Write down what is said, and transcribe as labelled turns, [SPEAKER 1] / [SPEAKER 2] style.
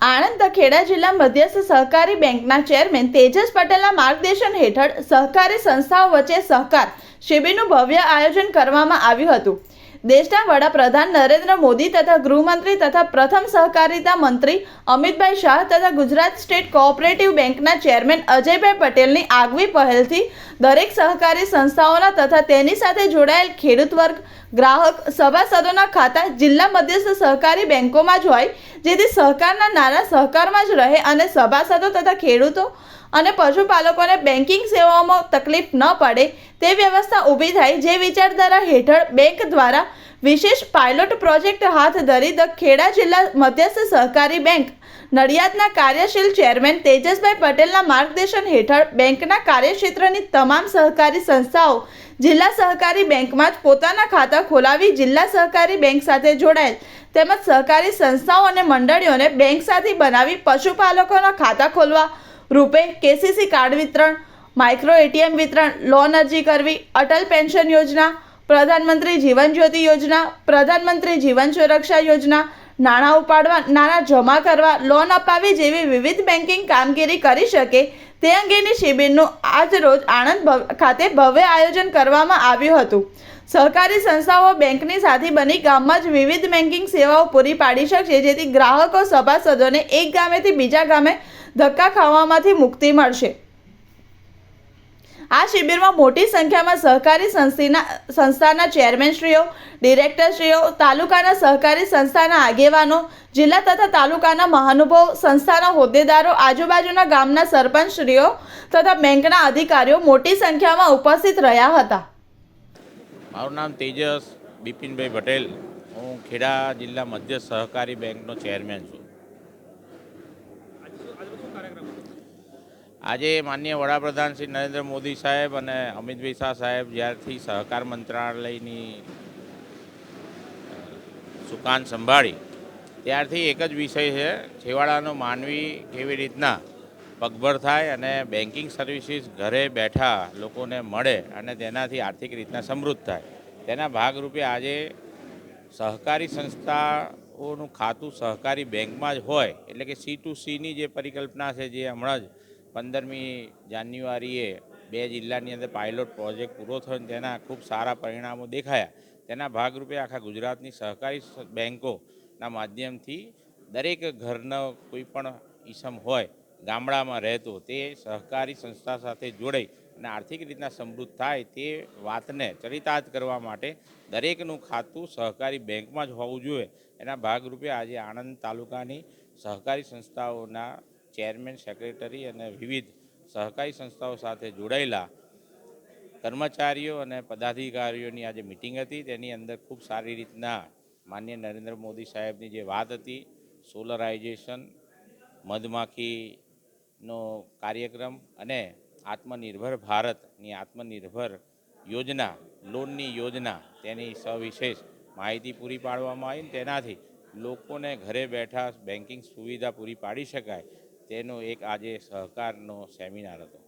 [SPEAKER 1] આણંદ ખેડા જિલ્લા મધ્યસ્થ સહકારી બેંકના ચેરમેન તેજસ પટેલના માર્ગદર્શન હેઠળ સહકારી સંસ્થાઓ વચ્ચે સહકાર શિબિરનું ભવ્ય આયોજન કરવામાં આવ્યું હતું. દેશના વડાપ્રધાન નરેન્દ્ર મોદી તથા ગૃહમંત્રી તથા પ્રથમ સહકારિતા મંત્રી અમિતભાઈ શાહ તથા ગુજરાત સ્ટેટ કોઓપરેટિવ બેંકના ચેરમેન અજયભાઈ પટેલની આગવી પહેલથી દરેક સહકારી સંસ્થાઓના તથા તેની સાથે જોડાયેલ ખેડૂત વર્ગ, ગ્રાહક, સભાસદોના ખાતા જિલ્લા મધ્યસ્થ સહકારી બેંકોમાં જ હોય, જેથી સહકારના નાણાં સહકારમાં જ રહે અને સભાસદો તથા ખેડૂતો અને પશુપાલકોને બેન્કિંગ સેવાઓમાં તકલીફ ન પડે તે વ્યવસ્થા ઊભી થાય જે વિચારધારા હેઠળ બેંક દ્વારા વિશેષ પાયલોટ પ્રોજેક્ટ હાથ ધરી ધ ખેડા જિલ્લા મધ્યસ્થ સહકારી બેંક નડિયાદના કાર્યશીલ ચેરમેન તેજસભાઈ પટેલના માર્ગદર્શન હેઠળ બેંકના કાર્યક્ષેત્રની તમામ સહકારી સંસ્થાઓ જિલ્લા સહકારી બેંકમાં જ પોતાના ખાતા ખોલાવી જિલ્લા સહકારી બેંક સાથે જોડાયેલ તેમજ સહકારી સંસ્થાઓ અને મંડળીઓને બેંક સાથે બનાવી પશુપાલકોના ખાતા ખોલવા રૂપે કેસીસી કાર્ડ વિતરણ, માઇક્રો એટીએમ વિતરણ, લોન અરજી કરવી, અટલ પેન્શન યોજના, પ્રધાનમંત્રી જીવન જ્યોતિ યોજના, પ્રધાનમંત્રી જીવન સુરક્ષા યોજના, નાણાં ઉપાડવા, નાણાં જમા કરવા, લોન અપાવી જેવી વિવિધ બેન્કિંગ કામગીરી કરી શકે તે અંગેની શિબિરનું આજ રોજ આણંદ ખાતે ભવ્ય આયોજન કરવામાં આવ્યું હતું. સહકારી સંસ્થાઓ બેંકની સાથે બની ગામમાં જ વિવિધ બેન્કિંગ સેવાઓ પૂરી પાડી શકશે, જેથી ગ્રાહકો, સભાસદોને એક ગામેથી બીજા ગામે ધક્કા ખાવામાંથી મુક્તિ મળશે. આ શિબિરમાં મોટી સંખ્યામાં સહકારી સંસ્થિના, સંસ્થાના ચેરમેનશ્રીઓ, ડિરેક્ટરશ્રીઓ, તાલુકાના સહકારી સંસ્થાના આગેવાનો, જિલ્લા તથા તાલુકાના મહાનુભવ, સંસ્થાના હોદ્દેદારો, આજુબાજુના ગામના સરપંચશ્રીઓ તથા બેંકના અધિકારીઓ મોટી સંખ્યામાં ઉપસ્થિત રહ્યા હતા.
[SPEAKER 2] મારું નામ તેજસ બિપિનભાઈ પટેલ. હું ખેડા જિલ્લા મધ્ય સહકારી બેંકનો ચેરમેન છું. આજે માનનીય વડાપ્રધાન શ્રી નરેન્દ્ર મોદી સાહેબ અને અમિતભાઈ શાહ સાહેબ જ્યારથી સહકાર મંત્રાલયની સુકાન સંભાળી, ત્યારથી એક જ વિષય છે, છેવાડાનો માનવી કેવી રીતના પગભર થાય અને બેન્કિંગ સર્વિસીસ ઘરે બેઠા લોકોને મળે અને તેનાથી આર્થિક રીતના સમૃદ્ધ થાય. તેના ભાગરૂપે આજે સહકારી સંસ્થાઓનું ખાતું સહકારી બેંકમાં જ હોય, એટલે કે સી ટુ સીની જે પરિકલ્પના છે જે હમણાં જ પંદરમી જાન્યુઆરીએ બે જિલ્લાની અંદર પાયલોટ પ્રોજેક્ટ પૂરો થયો તેના ખૂબ સારા પરિણામો દેખાયા. તેના ભાગરૂપે આખા ગુજરાતની સહકારી બેન્કોના માધ્યમથી દરેક ઘરનો કોઈ પણ ઈસમ હોય, ગામડામાં રહેતો, તે સહકારી સંસ્થા સાથે જોડાઈ અને આર્થિક રીતના સમૃદ્ધ થાય તે વાતને ચરિતાર્થ કરવા માટે દરેકનું ખાતું સહકારી બેંકમાં જ હોવું જોઈએ. એના ભાગરૂપે આજે આણંદ તાલુકાની સહકારી સંસ્થાઓના ચેરમેન, સેક્રેટરી અને વિવિધ સહકારી સંસ્થાઓ સાથે જોડાયેલા કર્મચારીઓ અને પદાધિકારીઓની આજે મિટિંગ હતી. તેની અંદર ખૂબ સારી રીતના માન્ય નરેન્દ્ર મોદી સાહેબની જે વાત હતી, સોલરાઇઝેશન, મધમાખીનો કાર્યક્રમ અને આત્મનિર્ભર ભારતની આત્મનિર્ભર યોજના, લોનની યોજના તેની સવિશેષ માહિતી પૂરી પાડવામાં આવી તેનાથી લોકોને ઘરે બેઠા બેન્કિંગ સુવિધા પૂરી પાડી શકાય. તેનો એક આજે સહકારનો સેમિનાર હતો.